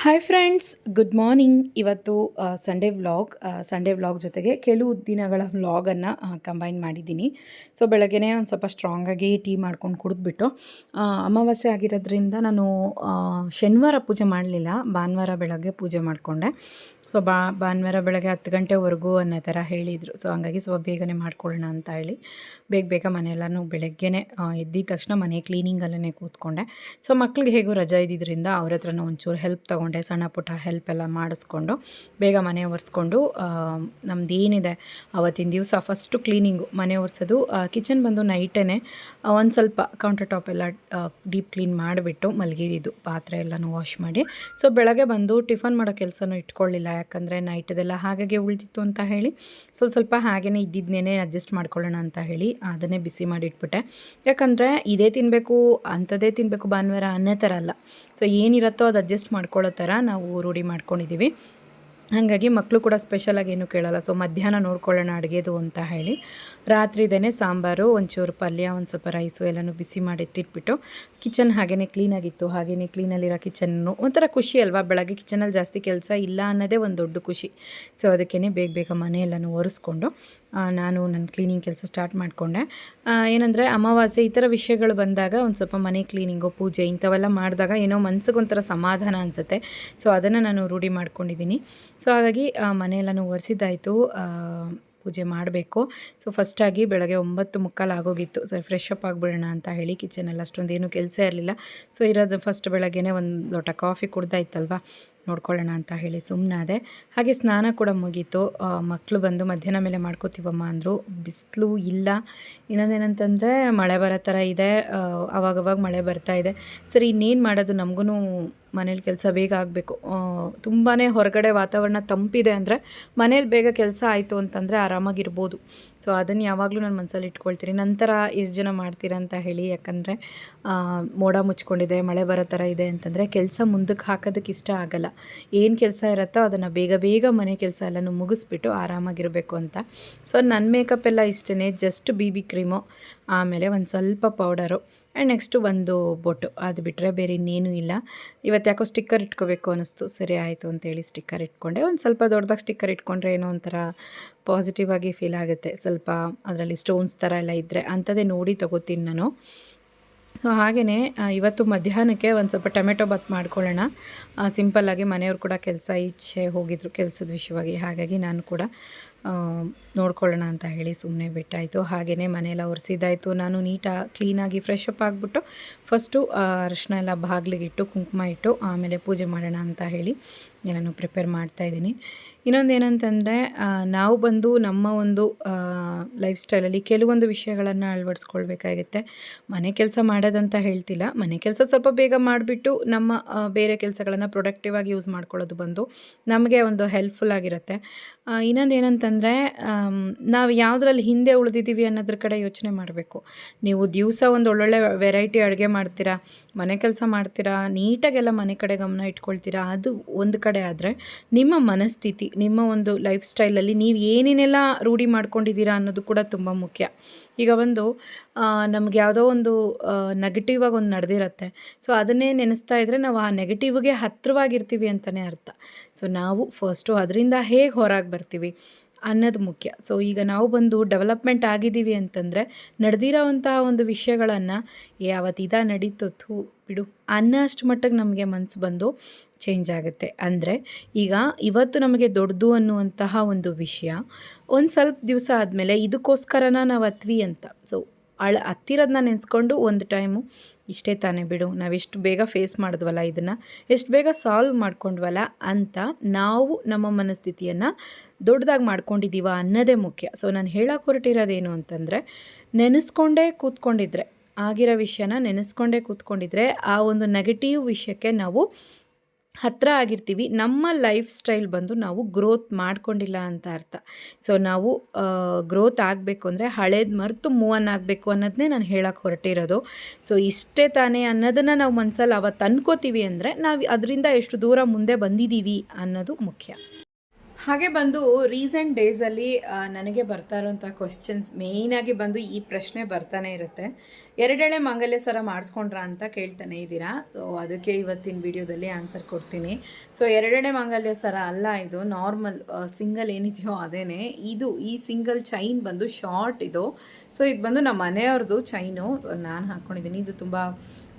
Hi friends good morning ಇವತ್ತು Sunday vlog Sunday vlog ಜೊತೆಗೆ ಕೆಲವು ದಿನಗಳ ವ್ಲಾಗನ್ನು ಕಂಬೈನ್ ಮಾಡಿದ್ದೀನಿ. ಸೊ ಬೆಳಗ್ಗೆನೇ ಒಂದು ಸ್ವಲ್ಪ ಸ್ಟ್ರಾಂಗಾಗಿ ಟೀ ಮಾಡ್ಕೊಂಡು ಕುಡಿದ್ಬಿಟ್ಟು ಅಮಾವಾಸ್ಯೆ ಆಗಿರೋದ್ರಿಂದ ನಾನು ಶನಿವಾರ ಪೂಜೆ ಮಾಡಲಿಲ್ಲ, ಭಾನುವಾರ ಬೆಳಗ್ಗೆ ಪೂಜೆ ಮಾಡಿಕೊಂಡೆ. ಸೊ ಬಾ, ಭಾನುವಾರ ಬೆಳಗ್ಗೆ ಹತ್ತು ಗಂಟೆವರೆಗೂ ಅನ್ನೋ ಥರ ಹೇಳಿದರು. ಸೊ ಹಂಗಾಗಿ ಸ್ವಲ್ಪ ಬೇಗನೆ ಮಾಡ್ಕೊಳ್ಳೋಣ ಅಂತ ಹೇಳಿ ಬೇಗ ಬೇಗ ಮನೆಯೆಲ್ಲನೂ ಬೆಳಗ್ಗೆನೆ ಎದ್ದಿದ ತಕ್ಷಣ ಮನೆ ಕ್ಲೀನಿಂಗಲ್ಲೇ ಕೂತ್ಕೊಂಡೆ. ಸೊ ಮಕ್ಳಿಗೆ ಹೇಗೂ ರಜಾ ಇದ್ದಿದ್ದರಿಂದ ಅವ್ರ ಹತ್ರನೂ ಒಂಚೂರು ಹೆಲ್ಪ್ ತೊಗೊಂಡೆ, ಸಣ್ಣ ಪುಟ್ಟ ಹೆಲ್ಪ್ ಎಲ್ಲ ಮಾಡಿಸ್ಕೊಂಡು ಬೇಗ ಮನೆ ಒರೆಸ್ಕೊಂಡು ನಮ್ದು ಏನಿದೆ ಅವತ್ತಿನ ದಿವಸ ಫಸ್ಟು ಕ್ಲೀನಿಂಗು ಮನೆ ಒರೆಸೋದು. ಕಿಚನ್ ಬಂದು ನೈಟೇ ಒಂದು ಸ್ವಲ್ಪ ಕೌಂಟರ್ ಟಾಪ್ ಎಲ್ಲ ಡೀಪ್ ಕ್ಲೀನ್ ಮಾಡಿಬಿಟ್ಟು ಮಲಗಿದ್ದು, ಪಾತ್ರೆ ಎಲ್ಲನೂ ವಾಶ್ ಮಾಡಿ. ಸೊ ಬೆಳಗ್ಗೆ ಬಂದು ಟಿಫನ್ ಮಾಡೋ ಕೆಲಸನೂ ಇಟ್ಕೊಳ್ಳಿಲ್ಲ ಯಾಕಂದರೆ ನೈಟದೆಲ್ಲ ಹಾಗಾಗಿ ಉಳಿದಿತ್ತು ಅಂತ ಹೇಳಿ. ಸ್ವಲ್ಪ ಸ್ವಲ್ಪ ಹಾಗೇ ಇದ್ದಿದ್ದನ್ನೇ ಅಡ್ಜಸ್ಟ್ ಮಾಡ್ಕೊಳ್ಳೋಣ ಅಂತ ಹೇಳಿ ಅದನ್ನೇ ಬಿಸಿ ಮಾಡಿ ಇಟ್ಬಿಟ್ಟೆ ಯಾಕಂದರೆ ಇದೇ ತಿನ್ನಬೇಕು ಅಂಥದ್ದೇ ತಿನ್ನಬೇಕು ಭಾನುವಾರ ಅನ್ನೋ ಥರ ಅಲ್ಲ. ಸೊ ಏನಿರುತ್ತೋ ಅದು ಅಡ್ಜಸ್ಟ್ ಮಾಡ್ಕೊಳ್ಳೋ ಥರ ನಾವು ರೂಢಿ ಮಾಡ್ಕೊಂಡಿದ್ದೀವಿ ಹಾಗಾಗಿ ಮಕ್ಕಳು ಕೂಡ ಸ್ಪೆಷಲಾಗಿ ಏನೂ ಕೇಳಲ್ಲ. ಸೊ ಮಧ್ಯಾಹ್ನ ನೋಡ್ಕೊಳ್ಳೋಣ ಅಡುಗೆದು ಅಂತ ಹೇಳಿ. ರಾತ್ರಿದೇ ಸಾಂಬಾರು, ಒಂಚೂರು ಪಲ್ಯ, ಒಂದು ಸ್ವಲ್ಪ ರೈಸು ಎಲ್ಲನೂ ಬಿಸಿ ಮಾಡಿ ಎತ್ತಿಟ್ಬಿಟ್ಟು ಕಿಚನ್ ಹಾಗೇ ಕ್ಲೀನಾಗಿತ್ತು ಹಾಗೆಯೇ ಕ್ಲೀನಲ್ಲಿರೋ ಕಿಚನ್ನು ಒಂಥರ ಖುಷಿ ಅಲ್ವಾ? ಬೆಳಗ್ಗೆ ಕಿಚನಲ್ಲಿ ಜಾಸ್ತಿ ಕೆಲಸ ಇಲ್ಲ ಅನ್ನೋದೇ ಒಂದು ದೊಡ್ಡ ಖುಷಿ. ಸೊ ಅದಕ್ಕೇ ಬೇಗ ಬೇಗ ಮನೆಯೆಲ್ಲನೂ ಒರೆಸ್ಕೊಂಡು ನಾನು ನನ್ನ ಕ್ಲೀನಿಂಗ್ ಕೆಲಸ ಸ್ಟಾರ್ಟ್ ಮಾಡಿಕೊಂಡೆ. ಏನಂದರೆ ಅಮಾವಾಸ್ಯೆ ಈ ಥರ ವಿಷಯಗಳು ಬಂದಾಗ ಒಂದು ಸ್ವಲ್ಪ ಮನೆ ಕ್ಲೀನಿಂಗು ಪೂಜೆ ಇಂಥವೆಲ್ಲ ಮಾಡಿದಾಗ ಏನೋ ಮನ್ಸಿಗೆ ಒಂಥರ ಸಮಾಧಾನ ಅನಿಸುತ್ತೆ. ಸೊ ಅದನ್ನು ನಾನು ರೂಢಿ ಮಾಡ್ಕೊಂಡಿದ್ದೀನಿ ಸೊ ಹಾಗಾಗಿ ಮನೆಯೆಲ್ಲನೂ ಒರೆಸಿದ್ದಾಯಿತು. ಪೂಜೆ ಮಾಡಬೇಕು. ಸೊ ಫಸ್ಟಾಗಿ ಬೆಳಗ್ಗೆ ಒಂಬತ್ತು ಮುಕ್ಕಾಲು ಆಗೋಗಿತ್ತು. ಸರ್ ಫ್ರೆಶ್ ಅಪ್ ಆಗಿಬಿಡೋಣ ಅಂತ ಹೇಳಿ ಕಿಚನಲ್ಲಿ ಅಷ್ಟೊಂದು ಏನೂ ಕೆಲಸ ಇರಲಿಲ್ಲ. ಸೊ ಇರೋದು ಫಸ್ಟ್ ಬೆಳಗ್ಗೆನೇ ಒಂದು ಲೋಟ ಕಾಫಿ ಕುಡ್ದಾಯ್ತಲ್ವಾ? ನೋಡ್ಕೊಳ್ಳೋಣ ಅಂತ ಹೇಳಿ ಸುಮ್ಮನಾದೆ ಹಾಗೆ ಸ್ನಾನ ಕೂಡ ಮುಗೀತು. ಮಕ್ಕಳು ಬಂದು ಮಧ್ಯಾಹ್ನ ಮೇಲೆ ಮಾಡ್ಕೋತೀವಮ್ಮ ಅಂದರು. ಬಿಸಿಲು ಇಲ್ಲ. ಇನ್ನೊಂದೇನಂತಂದರೆ ಮಳೆ ಬರೋ ಥರ ಇದೆ. ಅವಾಗವಾಗ ಮಳೆ ಬರ್ತಾ ಇದೆ. ಸರಿ, ಇನ್ನೇನು ಮಾಡೋದು? ನಮಗೂ ಮನೇಲಿ ಕೆಲಸ ಬೇಗ ಆಗಬೇಕು. ತುಂಬಾ ಹೊರಗಡೆ ವಾತಾವರಣ ತಂಪಿದೆ ಅಂದರೆ ಮನೇಲಿ ಬೇಗ ಕೆಲಸ ಆಯಿತು ಅಂತಂದರೆ ಆರಾಮಾಗಿರ್ಬೋದು. ಸೊ ಅದನ್ನು ಯಾವಾಗಲೂ ನಾನು ಮನಸ್ಸಲ್ಲಿ ಇಟ್ಕೊಳ್ತೀನಿ. ನಂತರ ಎಷ್ಟು ಜನ ಮಾಡ್ತೀರಾ ಅಂತ ಹೇಳಿ, ಯಾಕಂದರೆ ಮೋಡ ಮುಚ್ಕೊಂಡಿದೆ, ಮಳೆ ಬರೋ ಥರ ಇದೆ ಅಂತಂದರೆ ಕೆಲಸ ಮುಂದಕ್ಕೆ ಹಾಕೋದಕ್ಕೆ ಇಷ್ಟ ಆಗಲ್ಲ. ಏನು ಕೆಲಸ ಇರುತ್ತೋ ಅದನ್ನು ಬೇಗ ಬೇಗ ಮನೆ ಕೆಲಸ ಎಲ್ಲನೂ ಮುಗಿಸ್ಬಿಟ್ಟು ಆರಾಮಾಗಿರಬೇಕು ಅಂತ. ಸೊ ನನ್ನ ಮೇಕಪ್ ಎಲ್ಲ ಇಷ್ಟೇ ಜಸ್ಟ್ ಬಿ ಬಿ ಕ್ರೀಮು ಆಮೇಲೆ ಒಂದು ಸ್ವಲ್ಪ ಪೌಡರು ಆ್ಯಂಡ್ ನೆಕ್ಸ್ಟು ಒಂದು ಬೊಟ್ಟು. ಅದು ಬಿಟ್ಟರೆ ಬೇರೆ ಇನ್ನೇನೂ ಇಲ್ಲ. ಇವತ್ತು ಯಾಕೋ ಸ್ಟಿಕ್ಕರ್ ಇಟ್ಕೋಬೇಕು ಅನ್ನಿಸ್ತು ಸರಿ ಆಯಿತು ಅಂತೇಳಿ ಸ್ಟಿಕ್ಕರ್ ಇಟ್ಕೊಂಡೆ. ಒಂದು ಸ್ವಲ್ಪ ದೊಡ್ಡದಾಗ ಸ್ಟಿಕ್ಕರ್ ಇಟ್ಕೊಂಡ್ರೆ ಏನೋ ಒಂಥರ ಪಾಸಿಟಿವ್ ಆಗಿ ಫೀಲ್ ಆಗುತ್ತೆ. ಸ್ವಲ್ಪ ಅದರಲ್ಲಿ ಸ್ಟೋನ್ಸ್ ಥರ ಎಲ್ಲ ಇದ್ದರೆ ಅಂಥದ್ದೇ ನೋಡಿ ತೊಗೋತೀನಿ ನಾನು. ಸೊ ಹಾಗೆಯೇ ಇವತ್ತು ಮಧ್ಯಾಹ್ನಕ್ಕೆ ಒಂದು ಸ್ವಲ್ಪ ಟೊಮೆಟೊ ಬಾತ್ ಮಾಡ್ಕೊಳ್ಳೋಣ. ಸಿಂಪಲ್ಲಾಗಿ ಮನೆಯವ್ರು ಕೂಡ ಕೆಲಸ ಈಚೆ ಹೋಗಿದ್ರು. ಕೆಲಸದ ವಿಷಯವಾಗಿ. ಹಾಗಾಗಿ ನಾನು ಕೂಡ ನೋಡ್ಕೊಳ್ಳೋಣ ಅಂತ ಹೇಳಿ ಸುಮ್ಮನೆ ಬಿಟ್ಟಾಯಿತು. ಹಾಗೆಯೇ ಮನೆಯೆಲ್ಲ ಒರೆಸಿದ್ದಾಯಿತು. ನಾನು ನೀಟಾಗಿ ಕ್ಲೀನಾಗಿ ಫ್ರೆಶ್ ಅಪ್ ಆಗಿಬಿಟ್ಟು ಫಸ್ಟು ಅರಿಶಿನ ಎಲ್ಲ ಬಾಗಿಲಿಗಿಟ್ಟು ಕುಂಕುಮ ಇಟ್ಟು, ಆಮೇಲೆ ಪೂಜೆ ಮಾಡೋಣ ಅಂತ ಹೇಳಿ ನಾನು ಪ್ರಿಪೇರ್ ಮಾಡ್ತಾಯಿದ್ದೀನಿ ಇನ್ನೊಂದು ಏನಂತಂದರೆ ನಾವು ಬಂದು ನಮ್ಮ ಒಂದು ಲೈಫ್ ಸ್ಟೈಲಲ್ಲಿ ಕೆಲವೊಂದು ವಿಷಯಗಳನ್ನು ಅಳವಡಿಸ್ಕೊಳ್ಬೇಕಾಗುತ್ತೆ. ಮನೆ ಕೆಲಸ ಮಾಡೋದಂತ ಹೇಳ್ತಿಲ್ಲ. ಮನೆ ಕೆಲಸ ಸ್ವಲ್ಪ ಬೇಗ ಮಾಡಿಬಿಟ್ಟು ನಮ್ಮ ಬೇರೆ ಕೆಲಸಗಳನ್ನು ಪ್ರೊಡಕ್ಟಿವ್ ಆಗಿ ಯೂಸ್ ಮಾಡ್ಕೊಳ್ಳೋದು ಬಂದು ನಮಗೆ ಒಂದು ಹೆಲ್ಪ್ಫುಲ್ ಆಗಿರುತ್ತೆ. ಇನ್ನೊಂದು ಏನಂತಂದರೆ ನಾವು ಯಾವುದ್ರಲ್ಲಿ ಹಿಂದೆ ಉಳಿದಿದ್ದೀವಿ ಅನ್ನೋದ್ರ ಕಡೆ ಯೋಚನೆ ಮಾಡಬೇಕು. ನೀವು ದಿವಸ ಒಂದು ಒಳ್ಳೊಳ್ಳೆ ವೆರೈಟಿ ಅಡುಗೆ ಮಾಡ್ತೀರಾ, ಮನೆ ಕೆಲಸ ಮಾಡ್ತೀರಾ, ನೀಟಾಗೆಲ್ಲ ಮನೆ ಕಡೆ ಗಮನ ಇಟ್ಕೊಳ್ತೀರಾ, ಅದು ಒಂದು ಕಡೆ ಆದರೆ ನಿಮ್ಮ ಮನಸ್ಥಿತಿ ನಿಮ್ಮ ಒಂದು ಲೈಫ್ ಸ್ಟೈಲಲ್ಲಿ ನೀವು ಏನೇನೆಲ್ಲ ರೂಢಿ ಮಾಡ್ಕೊಂಡಿದ್ದೀರಾ ಅನ್ನೋದು ಕೂಡ ತುಂಬ ಮುಖ್ಯ. ಈಗ ಒಂದು ನಮ್ಗೆ ಯಾವುದೋ ಒಂದು ನೆಗೆಟಿವ್ ಆಗಿ ಒಂದು ನಡೆದಿರುತ್ತೆ. ಸೊ ಅದನ್ನೇ ನೆನೆಸ್ತಾ ಇದ್ದರೆ ನಾವು ಆ ನೆಗೆಟಿವ್ಗೆ ಹತ್ತಿರವಾಗಿರ್ತೀವಿ ಅಂತಲೇ ಅರ್ಥ. ಸೊ ನಾವು ಫಸ್ಟು ಅದರಿಂದ ಹೇಗೆ ಹೊರಗೆ ಬರ್ತೀವಿ? ಅನ್ನೋದು ಮುಖ್ಯ. ಸೊ ಈಗ ನಾವು ಬಂದು ಡೆವಲಪ್ಮೆಂಟ್ ಆಗಿದ್ದೀವಿ ಅಂತಂದರೆ ನಡೆದಿರೋವಂತಹ ಒಂದು ವಿಷಯಗಳನ್ನು ಯಾವತ್ತು ಇದ ನಡೀತು, ಥೂ, ಬಿಡು, ಅನ್ನೋಷ್ಟು ಮಟ್ಟಿಗೆ ನಮಗೆ ಮನಸ್ಸು ಬಂದು ಚೇಂಜ್ ಆಗುತ್ತೆ. ಅಂದರೆ, ಈಗ ಇವತ್ತು ನಮಗೆ ದೊಡ್ಡದು ಅನ್ನುವಂತಹ ಒಂದು ವಿಷಯ, ಒಂದು ಸ್ವಲ್ಪ ದಿವಸ ಆದಮೇಲೆ ಇದಕ್ಕೋಸ್ಕರನ ನಾವು ಅತ್ವಿ ಅಂತ. ಸೊ ಅಳ ಹತ್ತಿರೋದನ್ನ ನೆನೆಸ್ಕೊಂಡು ಒಂದು ಟೈಮು, ಇಷ್ಟೇ ತಾನೇ ಬಿಡು, ನಾವೆಷ್ಟು ಬೇಗ ಫೇಸ್ ಮಾಡಿದ್ವಲ್ಲ ಇದನ್ನು, ಎಷ್ಟು ಬೇಗ ಸಾಲ್ವ್ ಮಾಡ್ಕೊಂಡ್ವಲ್ಲ ಅಂತ ನಾವು ನಮ್ಮ ಮನಸ್ಥಿತಿಯನ್ನು ದೊಡ್ಡದಾಗಿ ಮಾಡ್ಕೊಂಡಿದ್ದೀವ ಅನ್ನೋದೇ ಮುಖ್ಯ. ಸೊ ನಾನು ಹೇಳಕ್ಕೆ ಹೊರಟಿರೋದೇನು ಅಂತಂದರೆ, ನೆನೆಸ್ಕೊಂಡೇ ಕೂತ್ಕೊಂಡಿದ್ರೆ, ಆಗಿರೋ ವಿಷಯನ ನೆನೆಸ್ಕೊಂಡೇ ಕೂತ್ಕೊಂಡಿದ್ರೆ ಆ ಒಂದು ನೆಗೆಟಿವ್ ವಿಷಯಕ್ಕೆ ನಾವು ಹತ್ತಿರ ಆಗಿರ್ತೀವಿ, ನಮ್ಮ ಲೈಫ್ ಸ್ಟೈಲ್ ಬಂದು ನಾವು ಗ್ರೋತ್ ಮಾಡ್ಕೊಂಡಿಲ್ಲ ಅಂತ ಅರ್ಥ. ಸೊ ನಾವು ಗ್ರೋತ್ ಆಗಬೇಕು ಅಂದರೆ ಹಳೇದು ಮರೆತು ಮೂವನ್ ಆಗಬೇಕು ಅನ್ನೋದನ್ನೇ ನಾನು ಹೇಳಕ್ಕೆ ಹೊರಟಿರೋದು. ಸೊ ಇಷ್ಟೇ ತಾನೇ ಅನ್ನೋದನ್ನು ನಾವು ಮನಸ್ಸಲ್ಲಿ ಅವತ್ತು ಅನ್ಕೋತೀವಿ ಅಂದರೆ ನಾವು ಅದರಿಂದ ಎಷ್ಟು ದೂರ ಮುಂದೆ ಬಂದಿದ್ದೀವಿ ಅನ್ನೋದು ಮುಖ್ಯ. ಹಾಗೆ ಬಂದು ರೀಸೆಂಟ್ ಡೇಸಲ್ಲಿ ನನಗೆ ಬರ್ತಾ ಇರೋಂಥ ಕ್ವಶನ್ಸ್ ಮೇಯ್ನಾಗಿ ಬಂದು ಈ ಪ್ರಶ್ನೆ ಬರ್ತಾನೆ ಇರುತ್ತೆ. ಎರಡೆಳೆ ಮಂಗಲ್ಯ ಸರ ಮಾಡಿಸ್ಕೊಂಡ್ರಾ ಅಂತ ಕೇಳ್ತಾನೆ ಇದ್ದೀರಾ? ಸೊ ಅದಕ್ಕೆ ಇವತ್ತಿನ ವಿಡಿಯೋದಲ್ಲಿ ಆನ್ಸರ್ ಕೊಡ್ತೀನಿ. ಸೊ ಎರಡೆಳೆ ಮಂಗಲ್ಯ ಸರ ಅಲ್ಲ ಇದು ನಾರ್ಮಲ್ ಸಿಂಗಲ್ ಏನಿದೆಯೋ ಅದೇನೆ. ಇದು ಈ ಸಿಂಗಲ್ ಚೈನ್ ಬಂದು ಶಾರ್ಟ್ ಇದು. ಸೊ ಇದು ಬಂದು ನಮ್ಮ ಮನೆಯವ್ರದ್ದು ಚೈನು ನಾನು ಹಾಕ್ಕೊಂಡಿದ್ದೀನಿ ಇದು ತುಂಬ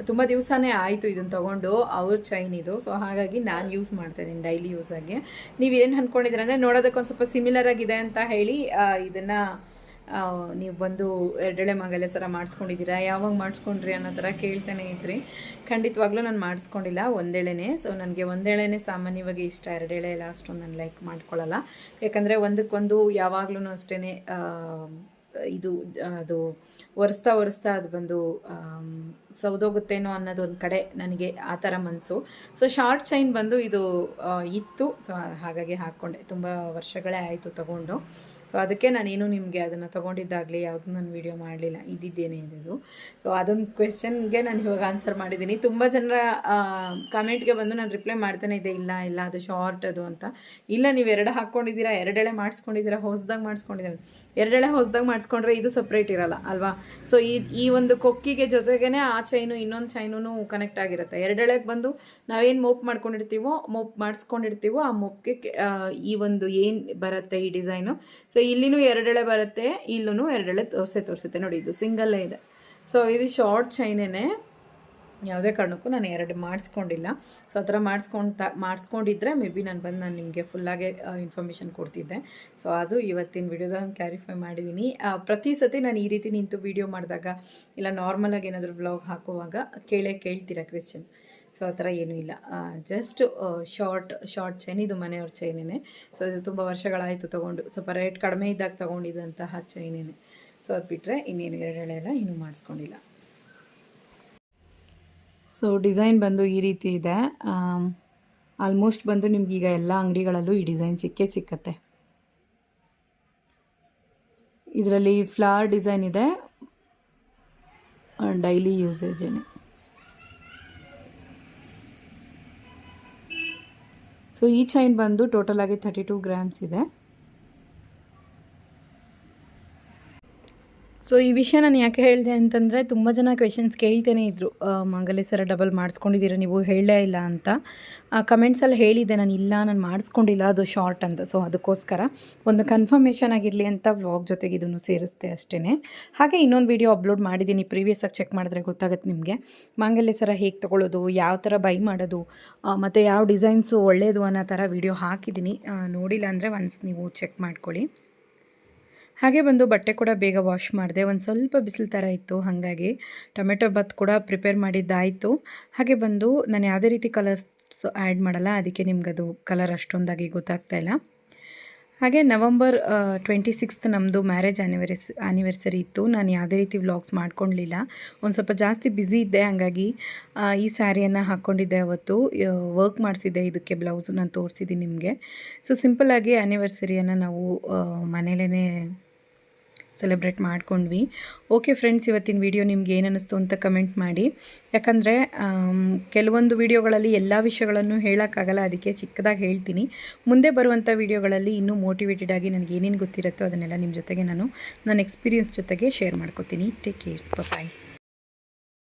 ತುಂಬ ದಿವಸನೇ ಆಯಿತು ಇದನ್ನು ತೊಗೊಂಡು. ಅವ್ರ ಚೈನ್ ಇದು. ಸೊ ಹಾಗಾಗಿ ನಾನು ಯೂಸ್ ಮಾಡ್ತಾ ಇದ್ದೀನಿ ಡೈಲಿ ಯೂಸಾಗಿ ನೀವು ಏನು ಅಂದ್ಕೊಂಡಿದ್ದೀರ ಅಂದರೆ ನೋಡೋದಕ್ಕೆ ಒಂದು ಸ್ವಲ್ಪ ಸಿಮಿಲರ್ ಆಗಿದೆ ಅಂತ ಹೇಳಿ ಇದನ್ನು ನೀವು ಬಂದು ಎರಡೆಳೆ ಮಗಲೆ ಸರ ಮಾಡಿಸ್ಕೊಂಡಿದ್ದೀರಾ? ಯಾವಾಗ ಮಾಡಿಸ್ಕೊಂಡ್ರಿ ಅನ್ನೋ ಥರ ಕೇಳ್ತಾನೆ ಇದ್ರಿ. ಖಂಡಿತವಾಗ್ಲೂ ನಾನು ಮಾಡಿಸ್ಕೊಂಡಿಲ್ಲ. ಒಂದೇಳೆನೇ. ಸೊ ನನಗೆ ಒಂದೇಳೆನೇ ಸಾಮಾನ್ಯವಾಗಿ ಇಷ್ಟ. ಎರಡೆಳೆ ಎಲ್ಲ ಅಷ್ಟೊಂದು ನಾನು ಲೈಕ್ ಮಾಡ್ಕೊಳ್ಳಲ್ಲ ಯಾಕಂದರೆ ಒಂದಕ್ಕೊಂದು ಯಾವಾಗ್ಲೂ ಅಷ್ಟೇ ಇದು, ಅದು ಒರೆಸ್ತಾ ಒರೆಸ್ತಾ ಅದು ಬಂದು ಸೌದೋಗುತ್ತೇನೋ ಅನ್ನೋದು ಒಂದು ಕಡೆ ನನಗೆ ಆ ಥರ ಮನಸ್ಸು ಸೊ ಶಾರ್ಟ್ ಚೈನ್ ಬಂದು ಇದು ಇತ್ತು. ಸೊ ಹಾಗಾಗಿ ಹಾಕ್ಕೊಂಡೆ ತುಂಬ ವರ್ಷಗಳೇ ಆಯಿತು ತಗೊಂಡು. ಸೊ ಅದಕ್ಕೆ ನಾನೇನು ನಿಮಗೆ ಅದನ್ನು ತೊಗೊಂಡಿದ್ದಾಗಲಿ ಯಾವುದು ನಾನು ವೀಡಿಯೋ ಮಾಡಲಿಲ್ಲ. ಇದ್ದಿದ್ದೇನೆ ಇದು ಸೊ ಅದೊಂದು ಕ್ವೆಶನ್ಗೆ ನಾನು ಇವಾಗ ಆನ್ಸರ್ ಮಾಡಿದ್ದೀನಿ. ತುಂಬ ಜನರ ಕಮೆಂಟ್ಗೆ ಬಂದು ನಾನು ರಿಪ್ಲೈ ಮಾಡ್ತಾನೆ ಇದೆ ಇಲ್ಲ ಇಲ್ಲ, ಅದು ಶಾರ್ಟ್ ಅದು ಅಂತ. ಇಲ್ಲ, ನೀವು ಎರಡು ಹಾಕ್ಕೊಂಡಿದ್ದೀರಾ ಎರಡೆಳೆ ಮಾಡಿಸ್ಕೊಂಡಿದ್ದೀರಾ, ಹೊಸ್ದಾಗ ಮಾಡಿಸ್ಕೊಂಡಿದ್ದೀರಾ ಎರಡೆಳೆ ಹೊಸ್ದಾಗ ಮಾಡಿಸ್ಕೊಂಡ್ರೆ ಇದು ಸಪ್ರೇಟ್ ಇರಲ್ಲ, ಅಲ್ವಾ? ಸೊ ಈ ಈ ಒಂದು ಕೊಕ್ಕಿಗೆ ಜೊತೆಗೇನೆ ಆ ಚೈನು ಇನ್ನೊಂದು ಚೈನು ಕನೆಕ್ಟ್ ಆಗಿರುತ್ತೆ. ಎರಡೆಳೆಗೆ ಬಂದು ನಾವೇನು ಮೋಪ್ ಮಾಡ್ಕೊಂಡಿರ್ತೀವೋ, ಮೋಪ್ ಮಾಡಿಸ್ಕೊಂಡಿರ್ತೀವೋ, ಆ ಮೊಪ್ಗೆ ಈ ಒಂದು ಏನು ಬರುತ್ತೆ, ಈ ಡಿಸೈನು ಇಲ್ಲಿನೂ ಎರಡೆಳೆ ಬರುತ್ತೆ ಇಲ್ಲೂ ಎರಡೆಳೆ ತೋರಿಸೆ ತೋರಿಸುತ್ತೆ ನೋಡಿ, ಇದು ಸಿಂಗಲ್ಲೇ ಇದೆ. ಸೊ ಇದು ಶಾರ್ಟ್ ಚೈನೇನೆ ಯಾವುದೇ ಕಾರಣಕ್ಕೂ ನಾನು ಎರಡು ಮಾಡಿಸ್ಕೊಂಡಿಲ್ಲ. ಸೊ ಆ ಥರ ಮಾಡಿಸ್ಕೊಂತ, ಮಾಡಿಸ್ಕೊಂಡಿದ್ರೆ ಮೇ ಬಿ ನಾನು ಬಂದು, ನಾನು ನಿಮಗೆ ಫುಲ್ಲಾಗೆ ಇನ್ಫಾರ್ಮೇಷನ್ ಕೊಡ್ತಿದ್ದೆ. ಸೊ ಅದು ಇವತ್ತಿನ ವಿಡಿಯೋದಲ್ಲಿ ನಾನು ಕ್ಲಾರಿಫೈ ಮಾಡಿದ್ದೀನಿ ಪ್ರತಿ ಸತಿ ನಾನು ಈ ರೀತಿ ನಿಂತು ವಿಡಿಯೋ ಮಾಡಿದಾಗ, ಇಲ್ಲ ನಾರ್ಮಲಾಗಿ ಏನಾದರೂ ಬ್ಲಾಗ್ ಹಾಕುವಾಗ ಕೇಳೇ ಕೇಳ್ತೀರಾ ಕ್ವೆಶ್ಚನ್ ಸೊ ಆ ಥರ ಏನೂ ಇಲ್ಲ. ಜಸ್ಟ್ ಶಾರ್ಟ್ ಶಾರ್ಟ್ ಚೈನ್ ಇದು ಮನೆಯವ್ರ ಚೈನೇ ಸೊ ಇದು ತುಂಬ ವರ್ಷಗಳಾಯಿತು ತೊಗೊಂಡು. ಸ್ವಲ್ಪ ರೇಟ್ ಕಡಿಮೆ ಇದ್ದಾಗ ತೊಗೊಂಡಿದ್ದಂತಹ ಚೈನೇನೆ ಸೊ ಅದು ಬಿಟ್ಟರೆ ಇನ್ನೇನು ಎರಡೆಳೆ ಎಲ್ಲ ಇನ್ನೂ ಮಾಡಿಸ್ಕೊಂಡಿಲ್ಲ. ಸೊ ಡಿಸೈನ್ ಬಂದು ಈ ರೀತಿ ಇದೆ. ಆಲ್ಮೋಸ್ಟ್ ಬಂದು ನಿಮ್ಗೆ ಈಗ ಎಲ್ಲ ಅಂಗಡಿಗಳಲ್ಲೂ ಈ ಡಿಸೈನ್ ಸಿಕ್ಕೇ ಸಿಕ್ಕತ್ತೆ. ಇದರಲ್ಲಿ ಫ್ಲವರ್ ಡಿಸೈನ್ ಇದೆ. ಡೈಲಿ ಯೂಸೇಜೇನೆ ಸೊ ಈ ಚೈನ್ ಬಂದು ಟೋಟಲ್ ಆಗಿ ಥರ್ಟಿ ಟೂ ಗ್ರಾಮ್ಸ್ ಇದೆ. ಸೊ ಈ ವಿಷಯ ನಾನು ಯಾಕೆ ಹೇಳಿದೆ ಅಂತಂದರೆ ತುಂಬ ಜನ ಕ್ವೆಶನ್ಸ್ ಕೇಳ್ತೇನೆ ಇದ್ದರು ಮಂಗಲೆ ಸರ ಡಬಲ್ ಮಾಡಿಸ್ಕೊಂಡಿದ್ದೀರ? ನೀವು ಹೇಳಲೇ ಇಲ್ಲ ಅಂತ. ಕಮೆಂಟ್ಸಲ್ಲಿ ಹೇಳಿದ್ದೆ, ನಾನು ಇಲ್ಲ, ನಾನು ಮಾಡಿಸ್ಕೊಂಡಿಲ್ಲ, ಅದು ಶಾರ್ಟ್ ಅಂತ. ಸೊ ಅದಕ್ಕೋಸ್ಕರ ಒಂದು ಕನ್ಫರ್ಮೇಷನ್ ಆಗಿರಲಿ ಅಂತ ವ್ಲಾಗ್ ಜೊತೆಗೆ ಇದನ್ನು ಸೇರಿಸ್ತೆ ಅಷ್ಟೇ ಹಾಗೆ ಇನ್ನೊಂದು ವಿಡಿಯೋ ಅಪ್ಲೋಡ್ ಮಾಡಿದ್ದೀನಿ ಪ್ರೀವಿಯಸ್ ಆಗಿ ಚೆಕ್ ಮಾಡಿದ್ರೆ ಗೊತ್ತಾಗುತ್ತೆ ನಿಮಗೆ. ಮಾಂಗಲ್ಯ ಸರ ಹೇಗೆ ತೊಗೊಳ್ಳೋದು ಯಾವ ಥರ ಬೈ ಮಾಡೋದು? ಮತ್ತು ಯಾವ ಡಿಸೈನ್ಸು ಒಳ್ಳೆಯದು ಅನ್ನೋ ಥರ ವಿಡಿಯೋ ಹಾಕಿದ್ದೀನಿ. ನೋಡಿಲ್ಲ ಅಂದರೆ ಒನ್ಸ್ ನೀವು ಚೆಕ್ ಮಾಡ್ಕೊಳ್ಳಿ. ಹಾಗೆ ಬಂದು ಬಟ್ಟೆ ಕೂಡ ಬೇಗ ವಾಶ್ ಮಾಡಿದೆ. ಒಂದು ಸ್ವಲ್ಪ ಬಿಸಿಲು ಥರ ಇತ್ತು ಹಾಗಾಗಿ. ಟೊಮೆಟೊ ಬಾತ್ ಕೂಡ ಪ್ರಿಪೇರ್ ಮಾಡಿದ್ದಾಯಿತು. ಹಾಗೆ ಬಂದು ನಾನು ಯಾವುದೇ ರೀತಿ ಕಲರ್ಸ್ ಆ್ಯಡ್ ಮಾಡಲ್ಲ, ಅದಕ್ಕೆ ನಿಮ್ಗೆ ಅದು ಕಲರ್ ಅಷ್ಟೊಂದಾಗಿ ಗೊತ್ತಾಗ್ತಾ ಇಲ್ಲ. ಹಾಗೆ ನವಂಬರ್ ಟ್ವೆಂಟಿ ಸಿಕ್ಸ್ತ್ ನಮ್ಮದು ಮ್ಯಾರೇಜ್ ಆ್ಯನಿವರ್ಸ್ ಆ್ಯನಿವರ್ಸರಿ ಇತ್ತು. ನಾನು ಯಾವುದೇ ರೀತಿ ವ್ಲಾಗ್ಸ್ ಮಾಡ್ಕೊಳ್ಲಿಲ್ಲ ಒಂದು ಸ್ವಲ್ಪ ಜಾಸ್ತಿ ಬ್ಯುಸಿ ಇದ್ದೆ, ಹಾಗಾಗಿ ಈ ಸ್ಯಾರಿಯನ್ನು ಹಾಕ್ಕೊಂಡಿದ್ದೆ ಅವತ್ತು. ವರ್ಕ್ ಮಾಡಿಸಿದ್ದೆ ಇದಕ್ಕೆ ಬ್ಲೌಸು ನಾನು ತೋರಿಸಿದ್ದೀನಿ ನಿಮಗೆ. ಸೊ ಸಿಂಪಲ್ಲಾಗಿ ಆ್ಯನಿವರ್ಸರಿಯನ್ನು ನಾವು ಮನೇಲೇ ಸೆಲೆಬ್ರೇಟ್ ಮಾಡ್ಕೊಂಡ್ವಿ. ಓಕೆ ಫ್ರೆಂಡ್ಸ್ ಇವತ್ತಿನ ವಿಡಿಯೋ ನಿಮ್ಗೆ ಏನು ಅನ್ನಿಸ್ತು ಅಂತ ಕಮೆಂಟ್ ಮಾಡಿ. ಯಾಕಂದರೆ ಕೆಲವೊಂದು ವಿಡಿಯೋಗಳಲ್ಲಿ ಎಲ್ಲ ವಿಷಯಗಳನ್ನು ಹೇಳೋಕ್ಕಾಗಲ್ಲ, ಅದಕ್ಕೆ ಚಿಕ್ಕದಾಗಿ ಹೇಳ್ತೀನಿ. ಮುಂದೆ ಬರುವಂಥ ವಿಡಿಯೋಗಳಲ್ಲಿ ಇನ್ನೂ ಮೋಟಿವೇಟೆಡ್ ಆಗಿ ನನಗೆ ಏನೇನು ಗೊತ್ತಿರುತ್ತೋ ಅದನ್ನೆಲ್ಲ ನಿಮ್ಮ ಜೊತೆಗೆ ನಾನು ನನ್ನ ಎಕ್ಸ್ಪೀರಿಯನ್ಸ್ ಜೊತೆಗೆ ಶೇರ್ ಮಾಡ್ಕೋತೀನಿ. Take care bye